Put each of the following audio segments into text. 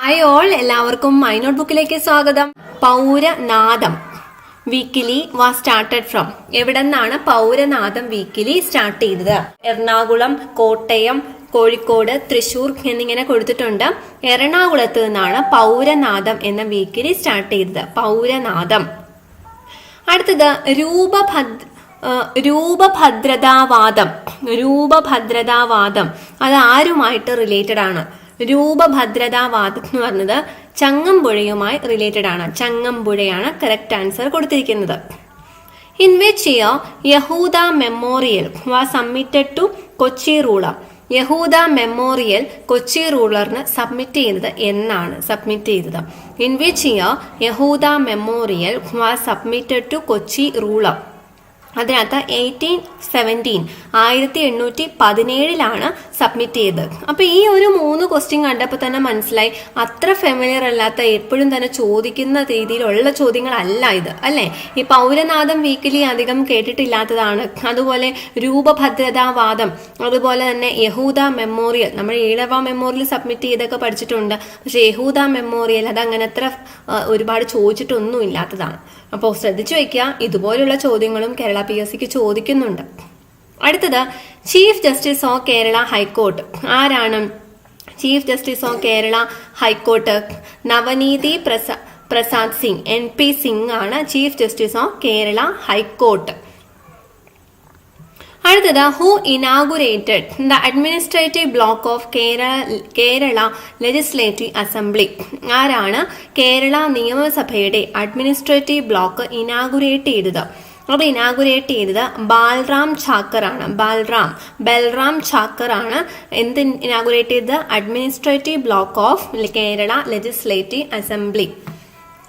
Hi all എല്ലാവർക്കും my not ബുക്കിലേക്ക് സ്വാഗതം. Pauranadam weekly was started from എവിടെ നിന്നാണ് പൗരനാദം വീക്കിലി സ്റ്റാർട്ട് ചെയ്തത്? എറണാകുളം കോട്ടയം കോഴിക്കോട് തൃശൂർ എന്നിങ്ങനെ കൊടുത്തിട്ടുണ്ട്. എറണാകുളത്ത് നിന്നാണ് പൗരനാദം എന്ന വീക്കിലി സ്റ്റാർട്ട് ചെയ്തത്. പൗരനാദം. അടുത്തത് രൂപഭദ് രൂപഭദ്രതാവാദം. രൂപഭദ്രതാവാദം. അത് ആരുമായിട്ട് റിലേറ്റഡ് ആണ്? രൂപഭദ്രതാവാദം എന്ന് പറഞ്ഞത് ചങ്ങമ്പുഴയുമായി റിലേറ്റഡ് ആണ്. ചങ്ങമ്പുഴയാണ് കറക്റ്റ് ആൻസർ കൊടുത്തിരിക്കുന്നത്. In which year Yahuda memorial was submitted to Kochi ruler Yahuda memorial Kochi റൂളറിന് submit ചെയ്തത് എന്നാണ് സബ്മിറ്റ് ചെയ്തത്. In which year Yahuda memorial was submitted to Kochi ruler അതിനകത്ത് എയ്റ്റീൻ സെവന്റീൻ ആയിരത്തി എണ്ണൂറ്റി പതിനേഴിലാണ് സബ്മിറ്റ് ചെയ്തത്. അപ്പോൾ ഈ ഒരു മൂന്ന് ക്വസ്റ്റ്യൻ കണ്ടപ്പോൾ തന്നെ മനസ്സിലായി അത്ര ഫെമിലിയർ അല്ലാത്ത എപ്പോഴും തന്നെ ചോദിക്കുന്ന രീതിയിലുള്ള ചോദ്യങ്ങളല്ല ഇത് അല്ലേ? ഈ പൗരനാഥം വീക്കിലി അധികം കേട്ടിട്ടില്ലാത്തതാണ്. അതുപോലെ രൂപഭദ്രതാവാദം അതുപോലെ തന്നെ യഹൂദ മെമ്മോറിയൽ നമ്മൾ ഈഴവ മെമ്മോറിയൽ സബ്മിറ്റ് ചെയ്തൊക്കെ പഠിച്ചിട്ടുണ്ട്. പക്ഷേ യഹൂദ മെമ്മോറിയൽ അത് അങ്ങനെ അത്ര ഒരുപാട് ചോദിച്ചിട്ടൊന്നും ഇല്ലാത്തതാണ് അപ്പോൾ ശ്രദ്ധിച്ചു വയ്ക്കുക ഇതുപോലുള്ള ചോദ്യങ്ങളും കേരള പി എസ് സിക്ക് ചോദിക്കുന്നുണ്ട്. അടുത്തത് chief justice of Kerala high court. ആരാണ്? Chief justice of Kerala high court Navaniti പ്രസ പ്രസാദ് സിംഗ്. എൻ പി സിംഗ് ആണ് chief justice of Kerala high court. അടുത്തത് who inaugurated the administrative block of Kerala Kerala legislative assembly. ആരാണ്? കേരള നിയമസഭയുടെ administrative block inaugurate ചെയ്തത്. അത് ഇനാഗുരേറ്റ് ചെയ്തത് ബാൽറാം ചാക്കറാണ്. ബാൽറാം ബൽറാം ഛാക്കർ ആണ് എന്ത് ഇനാഗുരേറ്റ് ചെയ്തത്? Administrative block of Kerala legislative assembly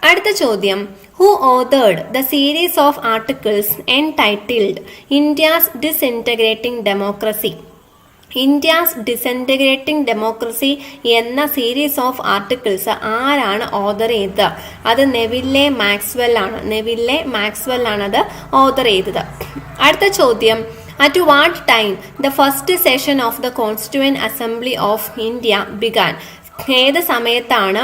അടുത്ത ചോദ്യം. Who authored the series of articles entitled India's disintegrating democracy India's disintegrating democracy എന്ന സീരീസ് ഓഫ് ആർട്ടിക്കിൾസ് ആരാണ് ഓതർ ചെയ്തത്? അത് നെവില്ലെ മാക്സ്വെൽ ആണ് നെവില്ലെ മാക്സ്വെൽ ആണ് അത് ഓതർ ചെയ്തത്. അടുത്ത ചോദ്യം. At what time the first session of the constituent assembly of India began ഏത് സമയത്താണ്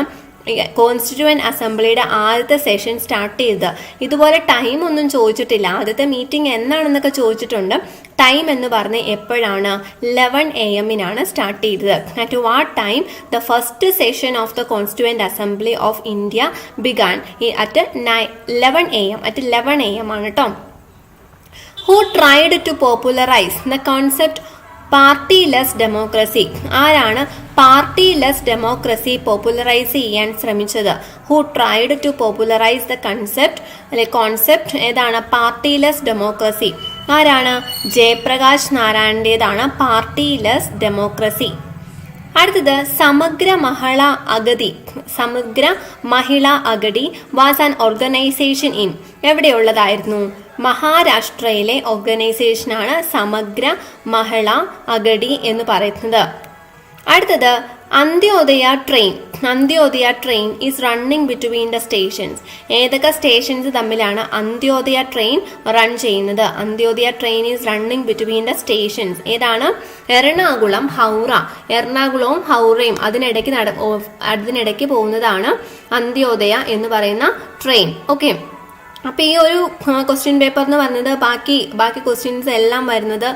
കോൺസ്റ്റിറ്റ്യൂവൻ അസംബ്ലിയുടെ ആദ്യത്തെ സെഷൻ സ്റ്റാർട്ട് ചെയ്തത് ഇതുപോലെ ടൈം ഒന്നും ചോദിച്ചിട്ടില്ല. ആദ്യത്തെ മീറ്റിംഗ് എന്നാണെന്നൊക്കെ ചോദിച്ചിട്ടുണ്ട്. ടൈം എന്ന് പറഞ്ഞ് എപ്പോഴാണ്? ലെവൻ എ എമ്മിനാണ് സ്റ്റാർട്ട് ചെയ്തത്. At what time the first session of the constituent assembly of India began at നൈ eleven A M at eleven A M ആണ് കേട്ടോ who tried to popularise the concept partyless democracy. ആരാണ് partyless democracy popularise ചെയ്യാൻ ശ്രമിച്ചത്? Who tried to popularise the concept അല്ലെ concept ഏതാണ് partyless democracy? ആരാണ്? ജയപ്രകാശ് നാരായണന്റെതാണ് പാർട്ടി ലെസ് ഡെമോക്രസി. അടുത്തത് Samagra Mahila Aghadi. Samagra Mahila Aghadi was an organisation in എവിടെയുള്ളതായിരുന്നു? മഹാരാഷ്ട്രയിലെ ഓർഗനൈസേഷനാണ് സമഗ്ര മഹള അഗടി എന്ന് പറയുന്നത്. അടുത്തത് Antyodaya train Antyodaya train is running between the stations ഏതൊക്കെ സ്റ്റേഷൻസ് തമ്മിലാണ് അന്ത്യോദയ ട്രെയിൻ റൺ ചെയ്യുന്നത്? Antyodaya train is running between the stations ഏതാണ്? എറണാകുളം ഹൗറ. എറണാകുളവും ഹൗറയും അതിനിടയ്ക്ക് നട അതിനിടയ്ക്ക് പോകുന്നതാണ് അന്ത്യോദയ എന്ന് പറയുന്ന ട്രെയിൻ. ഓക്കെ അപ്പോൾ ഈ ഒരു ക്വസ്റ്റ്യൻ പേപ്പർ എന്ന് പറയുന്നത് ബാക്കി ബാക്കി ക്വസ്റ്റ്യൻസ് എല്ലാം വരുന്നത്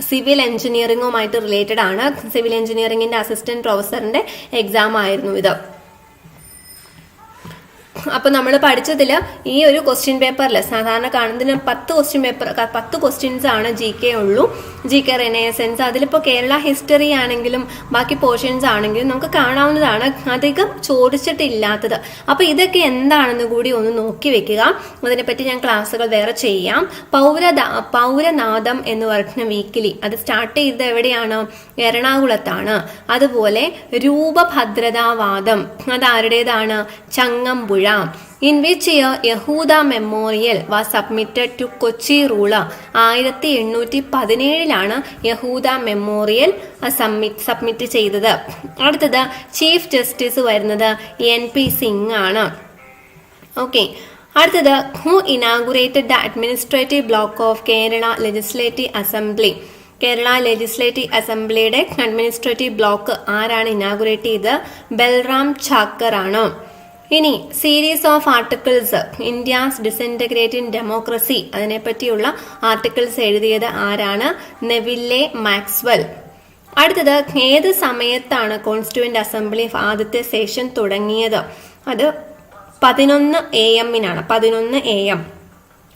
സിവിൽ എഞ്ചിനീയറിംഗുമായിട്ട് റിലേറ്റഡ് ആണ്. സിവിൽ എഞ്ചിനീയറിംഗിന്റെ അസിസ്റ്റന്റ് പ്രൊഫസറിന്റെ എക്സാം ആയിരുന്നു ഇത്. അപ്പൊ നമ്മൾ പഠിച്ചതിൽ ഈ ഒരു ക്വസ്റ്റ്യൻ പേപ്പറിൽ സാധാരണ കാണുന്നതിന് പത്ത് ക്വസ്റ്റ്യൻ പേപ്പർ പത്ത് ക്വസ്റ്റ്യൻസ് ആണ് ജി കെ ഉള്ളൂ. ജി കെ റെനേസൻസ് അതിലിപ്പോൾ കേരള ഹിസ്റ്ററി ആണെങ്കിലും ബാക്കി പോർഷൻസ് ആണെങ്കിലും നമുക്ക് കാണാവുന്നതാണ്. അധികം ചോദിച്ചിട്ടില്ലാത്തത്. അപ്പോൾ ഇതൊക്കെ എന്താണെന്ന് കൂടി ഒന്ന് നോക്കി വെക്കുക. അതിനെപ്പറ്റി ഞാൻ ക്ലാസ്സുകൾ വേറെ ചെയ്യാം. പൗരദ പൗരനാദം എന്ന് പറയുന്ന വീക്കിലി അത് സ്റ്റാർട്ട് ചെയ്തത് എവിടെയാണ്? എറണാകുളത്താണ്. അതുപോലെ രൂപഭദ്രതാവാദം അത് ആരുടേതാണ്? Changampuzha. In which year Yahuda memorial was submitted to Kochi ruler ആയിരത്തി എണ്ണൂറ്റി പതിനേഴിലാണ് യഹൂദ മെമ്മോറിയൽ സബ്മിറ്റ് സബ്മിറ്റ് ചെയ്തത്. അടുത്തത് ചീഫ് ജസ്റ്റിസ് വരുന്നത് എൻ പി സിംഗ് ആണ്. ഓക്കെ അടുത്തത് who inaugurated the administrative block of Kerala legislative assembly Kerala legislative അസംബ്ലിയുടെ administrative block ആരാണ് inaugurate ചെയ്ത് ബൽറാം ചാക്കർ ആണ്. ഇനി series of articles India's disintegrating democracy അതിനെപ്പറ്റിയുള്ള articles എഴുതിയത് ആരാണ്? Neville Maxwell. അടുത്തത് ഏത് സമയത്താണ് കോൺസ്റ്റിറ്റ്യൂന്റ് അസംബ്ലി ആദ്യത്തെ സെഷൻ തുടങ്ങിയത്? അത് പതിനൊന്ന് എ എമ്മിനാണ് പതിനൊന്ന് A M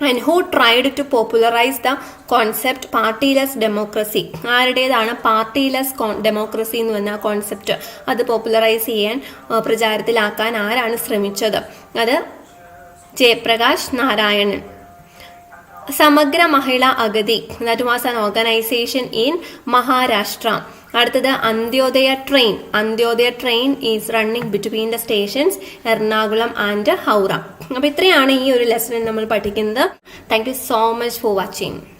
and who tried to popularise the concept partyless democracy ആരുടേതാണ് പാർട്ടിലെസ് ഡെമോക്രസി എന്ന് പറഞ്ഞ കോൺസെപ്റ്റ് അത് പോപ്പുലറൈസ് ചെയ്യാൻ പ്രചാരത്തിലാക്കാൻ ആരാണ് ശ്രമിച്ചത്? അത് Jayaprakash Narayanan. Samagra Mahila Aghadi that was an organisation in Maharashtra അടുത്തത് Antyodaya train. Antyodaya train is running between the stations Ernakulam and Howrah. അപ്പൊ ഇത്രയാണ് ഈ ഒരു ലെസണിൽ നമ്മൾ പഠിക്കുന്നത്. Thank you so much for watching